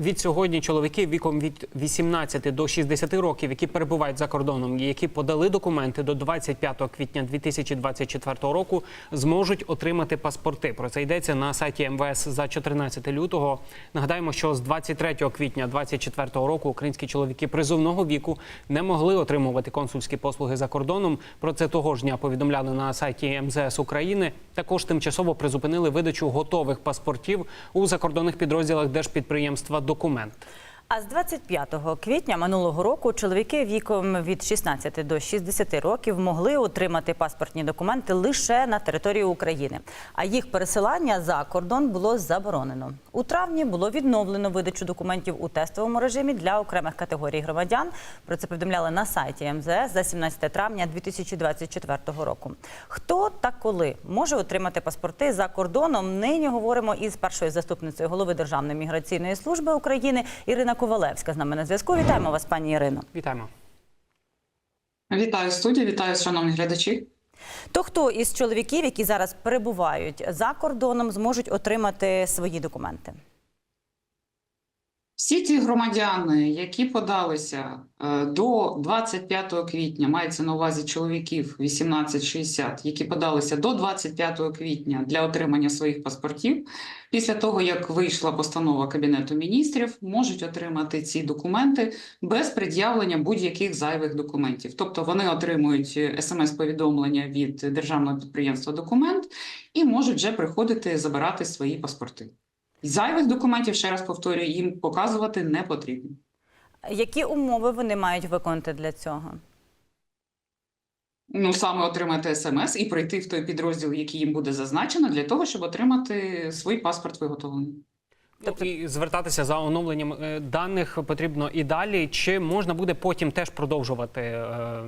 від сьогодні чоловіки віком від 18 до 60 років, які перебувають за кордоном, і які подали документи до 25 квітня 2024 року, зможуть отримати паспорти. Про це йдеться на сайті МВС за 14 лютого. Нагадаємо, що з 23 квітня 2024 року українські чоловіки призовного віку не могли отримувати консульські послуги за кордоном. Про це того ж дня повідомляли на сайті МЗС України. Також тимчасово призупинили видачу готових паспортів у закордонних підрозділах держпідприємства Документ. А з 25 квітня минулого року чоловіки віком від 16 до 60 років могли отримати паспортні документи лише на території України, а їх пересилання за кордон було заборонено. У травні було відновлено видачу документів у тестовому режимі для окремих категорій громадян. Про це повідомляли на сайті МЗС за 17 травня 2024 року. Хто та коли може отримати паспорти за кордоном? Нині говоримо із першою заступницею голови Державної міграційної служби України Ірина Ковалевська з нами на зв'язку. Вітаємо вас, пані Ірино. Вітаємо. Вітаю студію, вітаю шановні глядачі. То хто із чоловіків, які зараз перебувають за кордоном, зможуть отримати свої документи? Всі ті громадяни, які подалися е, до 25 квітня, мається на увазі чоловіків 18-60, які подалися до 25 квітня для отримання своїх паспортів, після того як вийшла постанова Кабінету міністрів, можуть отримати ці документи без пред'явлення будь-яких зайвих документів. Тобто вони отримують смс-повідомлення від державного підприємства Документ і можуть вже приходити забирати свої паспорти. Зайвих документів, ще раз повторюю, їм показувати не потрібно. Які умови вони мають виконати для цього? Ну, саме отримати смс і прийти в той підрозділ, який їм буде зазначено, для того, щоб отримати свій паспорт виготовлений. Тобто і звертатися за оновленням е, даних потрібно і далі. Чи можна буде потім теж продовжувати е,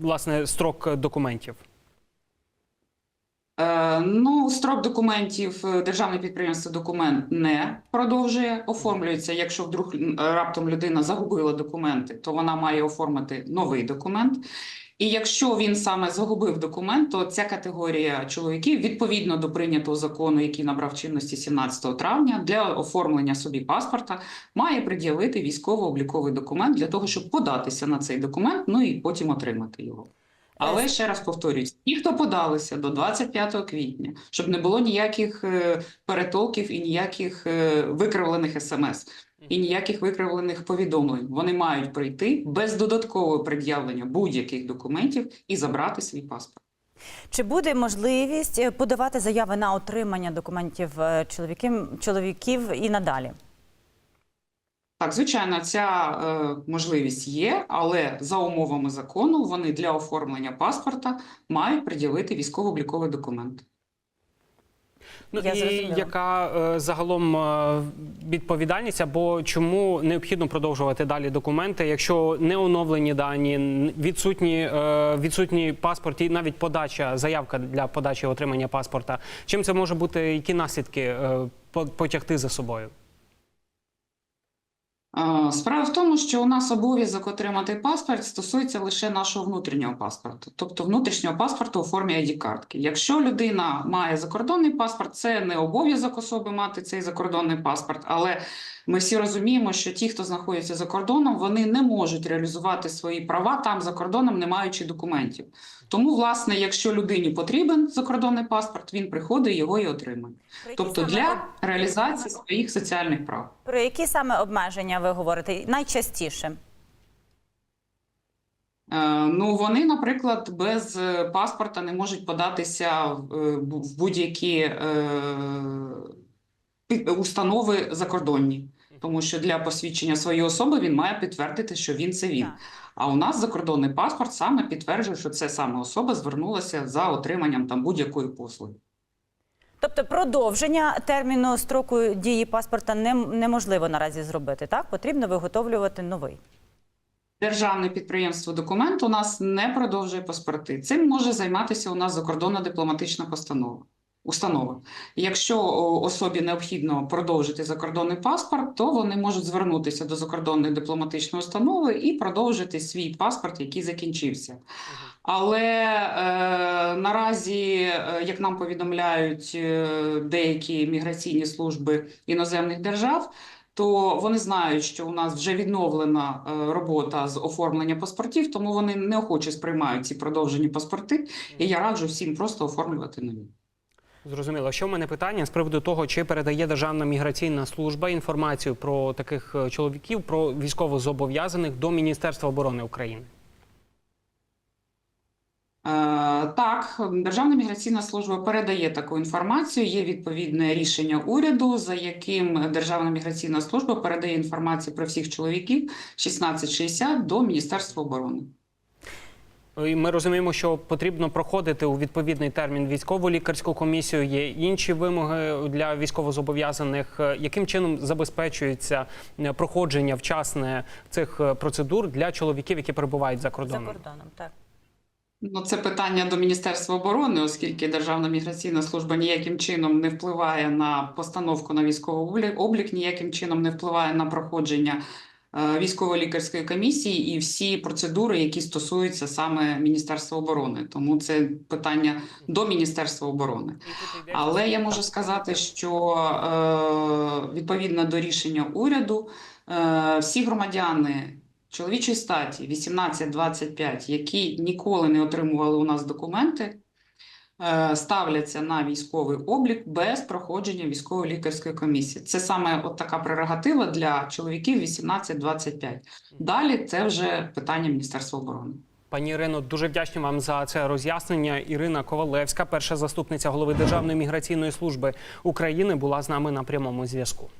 власне строк документів? Ну, строк документів е, державне підприємство документ не продовжує, оформлюється. Якщо вдруг раптом людина загубила документи, то вона має оформити новий документ. І якщо він саме загубив документ, то ця категорія чоловіків відповідно до прийнятого закону, який набрав чинності 17 травня, для оформлення собі паспорта має пред'явити військово-обліковий документ для того, щоб податися на цей документ, ну і потім отримати його. Але ще раз повторюсь: ті, хто подалися до 25 квітня, щоб не було ніяких е, перетолків і ніяких е, викривлених смс, і ніяких викривлених повідомлень, вони мають прийти без додаткового пред'явлення будь-яких документів і забрати свій паспорт. Чи буде можливість е, подавати заяви на отримання документів е, чоловіків, чоловіків і надалі? Так, звичайно, ця е, можливість є, але за умовами закону вони для оформлення паспорта мають пред'явити військово-обліковий документ. Ну Я і зрозуміла. яка е, загалом е, відповідальність або чому необхідно продовжувати далі документи, якщо не оновлені дані, відсутні, е, відсутні паспорт і навіть подача, заявка для подачі отримання паспорта. Чим це може бути, які наслідки е, потягти за собою? Е, Справа в тому, що у нас обов'язок отримати паспорт стосується лише нашого внутрішнього паспорту, тобто внутрішнього паспорту у формі ID-картки. Якщо людина має закордонний паспорт, це не обов'язок особи мати цей закордонний паспорт, але ми всі розуміємо, що ті, хто знаходяться за кордоном, вони не можуть реалізувати свої права там за кордоном, не маючи документів. Тому, власне, якщо людині потрібен закордонний паспорт, він приходить його і отримує. Тобто для реалізації своїх соціальних прав. Про які саме обмеження ви говорите найчастіше? Е, Ну, вони, наприклад, без е, паспорта не можуть податися в е, будь-які установи закордонні, тому що для посвідчення своєї особи він має підтвердити, що він це він. А у нас закордонний паспорт саме підтверджує, що це саме особа звернулася за отриманням там будь-якої послуги. Тобто продовження терміну строку дії паспорта нем- неможливо наразі зробити, так? Потрібно виготовлювати новий. Державне підприємство документ у нас не продовжує паспорти. Цим може займатися у нас закордонна дипломатична постанова. Установа. Якщо особі необхідно продовжити закордонний паспорт, то вони можуть звернутися до закордонної дипломатичної установи і продовжити свій паспорт, який закінчився. Але е, наразі, е, як нам повідомляють е, деякі міграційні служби іноземних держав, то вони знають, що у нас вже відновлена е, робота з оформлення паспортів, тому вони неохоче сприймають ці продовжені паспорти. І я раджу всім просто оформлювати нові. Зрозуміло. Що в мене питання з приводу того, чи передає Державна міграційна служба інформацію про таких е, чоловіків, про військовозобов'язаних до Міністерства оборони України? Е, Так, Державна міграційна служба передає таку інформацію. Є відповідне рішення уряду, за яким Державна міграційна служба передає інформацію про всіх чоловіків 1660 до Міністерства оборони. І Ми розуміємо, що потрібно проходити у відповідний термін військову лікарську комісію. Є інші вимоги для військовозобов'язаних. Е, Яким чином забезпечується е, проходження вчасне цих е, процедур для чоловіків, які перебувають за кордоном? За кордоном? так. Ну, це питання до Міністерства оборони, оскільки Державна міграційна служба ніяким чином не впливає на постановку на військовий облік, облік ніяким чином не впливає на проходження військово-лікарської комісії і всі процедури, які стосуються саме Міністерства оборони. Тому це питання до Міністерства оборони. Але я можу сказати, що е, відповідно до рішення уряду, е, всі громадяни чоловічої статі 18-25, які ніколи не отримували у нас документи, е, ставляться на військовий облік без проходження військової лікарської комісії. Це саме от така прерогатива для чоловіків 18-25. Далі це вже питання Міністерства оборони. Пані Ірино, дуже вдячні вам за це роз'яснення. Ірина Ковалевська, перша заступниця голови Державної міграційної служби України, була з нами на прямому зв'язку.